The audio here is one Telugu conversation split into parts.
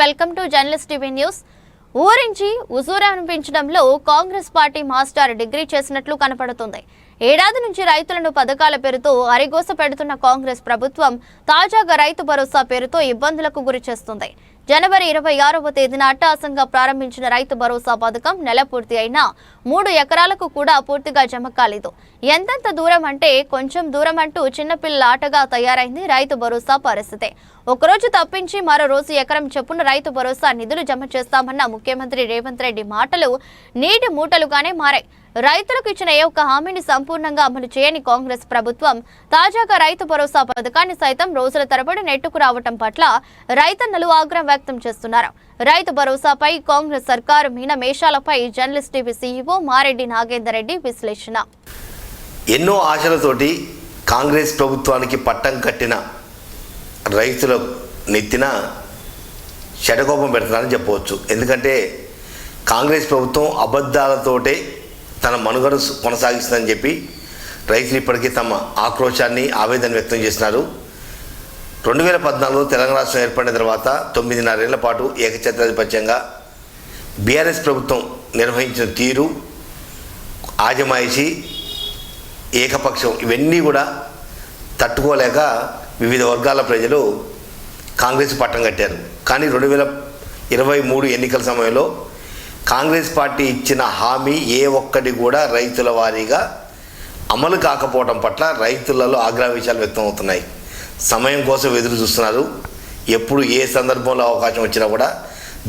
Welcome to journalist TV news. ఊరించి ఉజూరు అనిపించడంలో కాంగ్రెస్ పార్టీ మాస్టర్ డిగ్రీ చేసినట్లు కనపడుతుంది. ఏడాది నుంచి రైతులను పథకాల పేరుతో అరిగోస పెడుతున్న కాంగ్రెస్ ప్రభుత్వం తాజాగా రైతు భరోసా పేరుతో ఇబ్బందులకు గురి చేస్తుంది. జనవరి ఇరవై ఆరవ తేదీన అట్టాసంగా ప్రారంభించిన రైతు భరోసా పథకం నెల పూర్తి అయినా మూడు ఎకరాలకు కూడా పూర్తిగా జమ కాలేదు. ఎంతంత దూరం అంటే కొంచెం దూరం అంటూ చిన్నపిల్లల ఆటగా తయారైంది రైతు భరోసా పరిస్థితి. ఒకరోజు తప్పించి మరో రోజు ఎకరం చెప్పున రైతు భరోసా నిధులు జమ చేస్తామన్న ముఖ్యమంత్రి రేవంత్ రెడ్డి మాటలు నీటి మూటలుగానే మారాయి. రైతులకు ఇచ్చిన ఏ ఒక్క హామీని సంపూర్ణంగా అమలు చేయని కాంగ్రెస్ ప్రభుత్వం తాజాగా రైతు భరోసా పథకాన్ని సైతం రోజుల తరబడి నెట్టుకు రావటం పట్ల రైతన్నలు ఆగ్రహం వ్యక్తం చేస్తున్నారు. రైతు భరోసాపై కాంగ్రెస్ సర్కారు మీనమేషాలపై journalist TV CEO Mareddy Nagender Reddy విశ్లేషణ. ఎన్నో ఆశలతోటి కాంగ్రెస్ ప్రభుత్వానికి పట్టం కట్టిన రైతుల నెత్తిన షటకోపం పెడుతున్నారని చెప్పవచ్చు. ఎందుకంటే కాంగ్రెస్ ప్రభుత్వం అబద్ధాలతోటే తన మనుగడ కొనసాగిస్తుందని చెప్పి రైతులు ఇప్పటికీ తమ ఆక్రోశాన్ని ఆవేదన వ్యక్తం చేస్తున్నారు. రెండు వేల పద్నాలుగులో తెలంగాణ రాష్ట్రం ఏర్పడిన తర్వాత తొమ్మిదిన్నరేళ్ళ పాటు ఏకఛత్రాధిపత్యంగా బీఆర్ఎస్ ప్రభుత్వం నిర్వహించిన తీరు ఆజమాయిషి ఏకపక్షం ఇవన్నీ కూడా తట్టుకోలేక వివిధ వర్గాల ప్రజలు కాంగ్రెస్ పట్టం కట్టారు. కానీ రెండు వేల ఇరవై మూడు ఎన్నికల సమయంలో కాంగ్రెస్ పార్టీ ఇచ్చిన హామీ ఏ ఒక్కటి కూడా రైతుల వారీగా అమలు కాకపోవడం పట్ల రైతులలో ఆగ్రహ విషయాలు వ్యక్తం అవుతున్నాయి సమయం కోసం ఎదురు చూస్తున్నారు. ఎప్పుడు ఏ సందర్భంలో అవకాశం వచ్చినా కూడా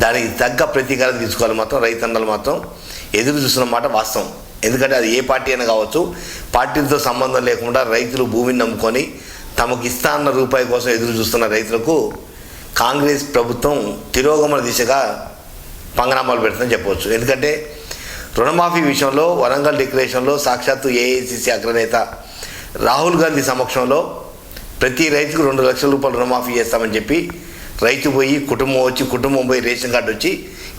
దానికి తగ్గ ప్రతీకారం తీసుకోవాలి మాత్రం రైతన్నలు మాత్రం ఎదురు చూస్తున్న మాట వాస్తవం. ఎందుకంటే అది ఏ పార్టీ అయినా కావచ్చు పార్టీలతో సంబంధం లేకుండా రైతులు భూమిని నమ్ముకొని తమకు ఇస్తా అన్న రూపాయి కోసం ఎదురు చూస్తున్న రైతులకు కాంగ్రెస్ ప్రభుత్వం తిరోగమన దిశగా పంగనామాలు పెడుతుందని చెప్పవచ్చు. ఎందుకంటే రుణమాఫీ విషయంలో వరంగల్ డిక్లరేషన్లో సాక్షాత్తు ఏఐసిసి అగ్రనేత రాహుల్ గాంధీ సమక్షంలో ప్రతి రైతుకు రెండు లక్షల రూపాయలు రుణమాఫీ చేస్తామని చెప్పి రైతు పోయి కుటుంబం వచ్చి కుటుంబం పోయి రేషన్ కార్డు వచ్చి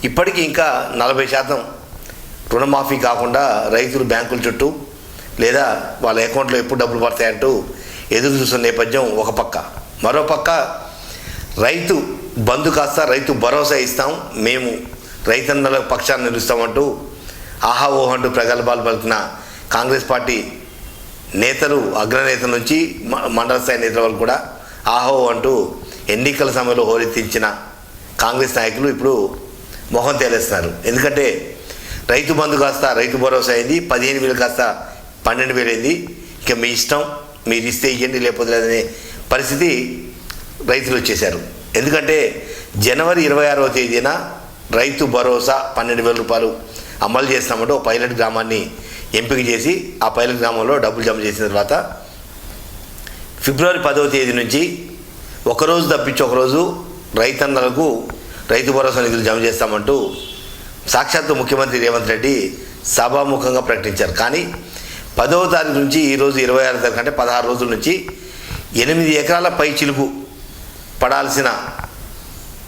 ఇప్పటికీ ఇంకా నలభై శాతం రుణమాఫీ కాకుండా రైతులు బ్యాంకుల చుట్టూ లేదా వాళ్ళ అకౌంట్లో ఎప్పుడు డబ్బులు పడతాయంటూ ఎదురు చూస్తున్న నేపథ్యం ఒక పక్క. మరో పక్క రైతు బంధు కాస్త రైతు భరోసా ఇస్తాం. మేము రైతన్నల పక్షాన్ని నిలుస్తామంటూ ఆహా ఓహో అంటూ ప్రగల్భాలు పలుకున్న కాంగ్రెస్ పార్టీ నేతలు అగ్రనేతల నుంచి మ- మండల స్థాయి నేతల వరకు కూడా ఆహో అంటూ ఎన్నికల సమయంలో హోరెత్తించిన కాంగ్రెస్ నాయకులు ఇప్పుడు మొహం తేలేస్తున్నారు. ఎందుకంటే రైతు బంధు కాస్త రైతు భరోసా అయింది పదిహేను వేలు కాస్త పన్నెండు వేలు అయింది. ఇక మీ ఇష్టం మీరు ఇస్తే ఇవ్వండి లేకపోతే లేదనే పరిస్థితి రైతులు వచ్చేశారు. ఎందుకంటే జనవరి ఇరవై ఆరవ తేదీన రైతు భరోసా పన్నెండు వేల రూపాయలు అమలు చేస్తామంటే ఒక పైలట్ గ్రామాన్ని ఎంపిక చేసి ఆ పైలట్ గ్రామంలో డబ్బులు జమ చేసిన తర్వాత ఫిబ్రవరి పదవ తేదీ నుంచి ఒకరోజు తప్పించి ఒకరోజు రైతన్నలకు రైతు భరోసా నిధులు జమ చేస్తామంటూ సాక్షాత్తు ముఖ్యమంత్రి రేవంత్ రెడ్డి సభాముఖంగా ప్రకటించారు. కానీ పదవ తారీఖు నుంచి ఈరోజు ఇరవై ఆరు తారీఖు అంటే పదహారు రోజుల నుంచి ఎనిమిది ఎకరాల పై చిలుపు పడాల్సిన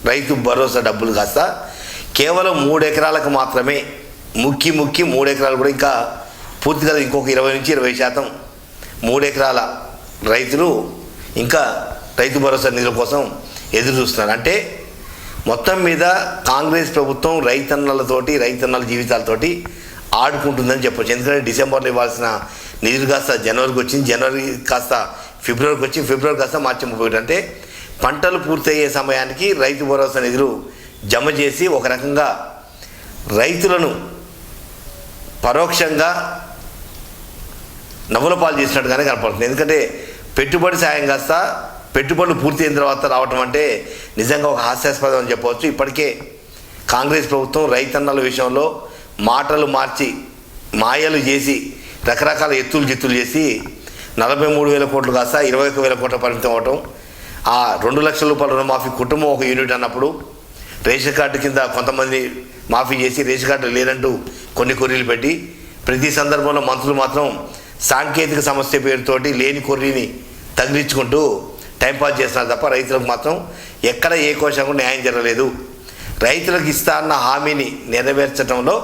రైతు భరోసా డబ్బులు కాస్త కేవలం మూడు ఎకరాలకు మాత్రమే ముక్కి ముక్కి మూడు ఎకరాలు కూడా ఇంకా పూర్తిగా ఇంకొక ఇరవై నుంచి ఇరవై శాతం మూడు ఎకరాల రైతులు ఇంకా రైతు భరోసా నిధుల కోసం ఎదురు చూస్తున్నారు. అంటే మొత్తం మీద కాంగ్రెస్ ప్రభుత్వం రైతన్నలతోటి రైతన్నల జీవితాలతోటి ఆడుకుంటుందని చెప్పొచ్చు. ఎందుకంటే డిసెంబర్లో ఇవ్వాల్సిన నిధులు కాస్త జనవరికి వచ్చింది. జనవరి కాస్త ఫిబ్రవరికి వచ్చి ఫిబ్రవరి కాస్త మార్చి ముప్పై ఒకటి. అంటే పంటలు పూర్తయ్యే సమయానికి రైతు భరోసా నిధులు జమ చేసి ఒక రకంగా రైతులను పరోక్షంగా నవ్వుల పాలు చేసినట్టుగానే కనపడుతుంది. ఎందుకంటే పెట్టుబడి సాయం కాస్త పెట్టుబడులు పూర్తి అయిన తర్వాత రావటం అంటే నిజంగా ఒక హాస్యాస్పదం అని చెప్పవచ్చు. ఇప్పటికే కాంగ్రెస్ ప్రభుత్వం రైతన్నల విషయంలో మాటలు మార్చి మాయలు చేసి రకరకాల ఎత్తులు జిత్తులు చేసి నలభై మూడు వేల కోట్లు కాస్త ఇరవై ఒక వేల కోట్ల పరిమితం అవటం ఆ రెండు లక్షల రూపాయల రుణమాఫీ కుటుంబం ఒక యూనిట్ అన్నప్పుడు రేషన్ కార్డు కింద కొంతమంది మాఫీ చేసి రేషన్ కార్డు లేనంటూ కొన్ని కొర్రీలు పెట్టి ప్రతి సందర్భంలో మంత్రులు మాత్రం సాంకేతిక సమస్య పేరుతోటి లేని కొర్రీని తగిలించుకుంటూ టైంపాస్ చేస్తున్నారు తప్ప రైతులకు మాత్రం ఎక్కడ ఏ కోశం న్యాయం జరగలేదు. రైతులకు ఇస్తా అన్న హామీని నెరవేర్చడంలో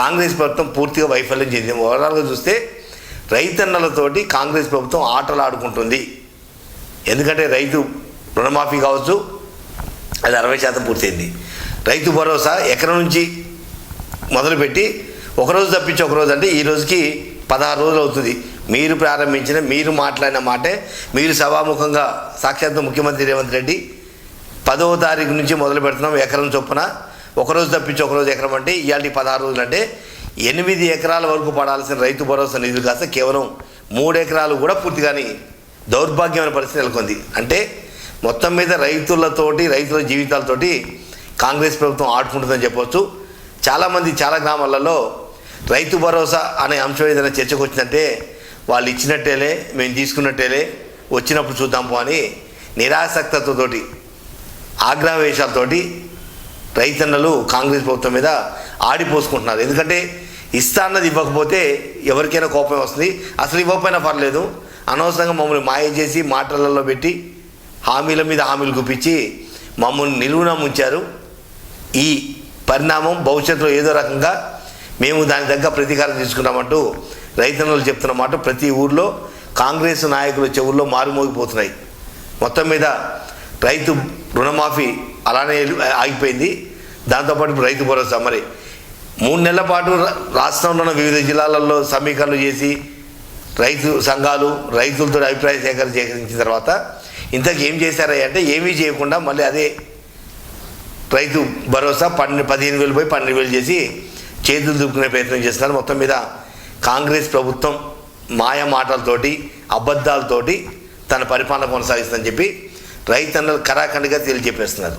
కాంగ్రెస్ ప్రభుత్వం పూర్తిగా వైఫల్యం చెందింది. ఓవరాల్గా చూస్తే రైతన్నలతోటి కాంగ్రెస్ ప్రభుత్వం ఆటలు ఆడుకుంటుంది ఎందుకంటే రైతు రుణమాఫీ కావచ్చు అది అరవై శాతం పూర్తయింది. రైతు భరోసా ఎకరం నుంచి మొదలుపెట్టి ఒకరోజు తప్పించి ఒకరోజు అంటే ఈ రోజుకి పదహారు రోజులు అవుతుంది. మీరు ప్రారంభించిన మీరు మాట్లాడిన మాటే మీరు సభాముఖంగా సాక్షాత్తు ముఖ్యమంత్రి రేవంత్ రెడ్డి పదవ తారీఖు నుంచి మొదలు పెడుతున్నాం ఎకరం చొప్పున. ఒకరోజు తప్పించి ఒకరోజు ఎకరం అంటే ఇవాళ పదహారు రోజులు అంటే ఎనిమిది ఎకరాల వరకు పడాల్సిన రైతు భరోసా నిధులు కాస్త కేవలం మూడు ఎకరాలు కూడా పూర్తిగాని దౌర్భాగ్యమైన పరిస్థితి నెలకొంది. అంటే మొత్తం మీద రైతులతోటి రైతుల జీవితాలతోటి కాంగ్రెస్ ప్రభుత్వం ఆడుకుంటుందని చెప్పవచ్చు చాలామంది చాలా గ్రామాలలో రైతు భరోసా అనే అంశం ఏదైనా చర్చకు వచ్చిందంటే వాళ్ళు ఇచ్చినట్టేలే మేము తీసుకున్నట్టేలే వచ్చినప్పుడు చూద్దాం అని నిరాసక్తతతోటి ఆగ్రహవేశాలతోటి రైతన్నలు కాంగ్రెస్ ప్రభుత్వం మీద ఆడిపోసుకుంటున్నారు. ఎందుకంటే ఇస్తా అన్నది ఇవ్వకపోతే ఎవరికైనా కోపం వస్తుంది. అసలు ఇవ్వకపోయినా పర్లేదు. అనవసరంగా మమ్మల్ని మాయ చేసి మాటలలో పెట్టి హామీల మీద హామీలు గుప్పించి మమ్మల్ని నిలువున ముంచారు. ఈ పరిణామం భవిష్యత్తులో ఏదో రకంగా మేము దాని దగ్గర ప్రతీకారం తీసుకున్నామంటూ రైతన్నలు చెప్తున్న మాట ప్రతి ఊర్లో కాంగ్రెస్ నాయకుల చెవుల్లో మారుమోగిపోతున్నాయి. మొత్తం మీద రైతు రుణమాఫీ అలానే ఆగిపోయింది. దాంతోపాటు రైతు భరోసా మరి మూడు నెలల పాటు రా- రాష్ట్రంలో ఉన్న వివిధ జిల్లాలలో సమీకరణలు చేసి రైతు సంఘాలు రైతులతో అభిప్రాయ సేకరణ సేకరించిన తర్వాత ఇంతకు ఏం చేశారా అంటే ఏమీ చేయకుండా మళ్ళీ అదే రైతు భరోసా పన్నెండు పదిహేను వేలు పోయి పన్నెండు వేలు చేసి చేతులు దుక్కునే ప్రయత్నం చేస్తున్నారు. మొత్తం మీద కాంగ్రెస్ ప్రభుత్వం మాయ మాటలతోటి అబద్ధాలతోటి తన పరిపాలన కొనసాగిస్తుందని చెప్పి రైతన్నలు కరాఖండిగా తేల్చి చెప్పేస్తున్నారు.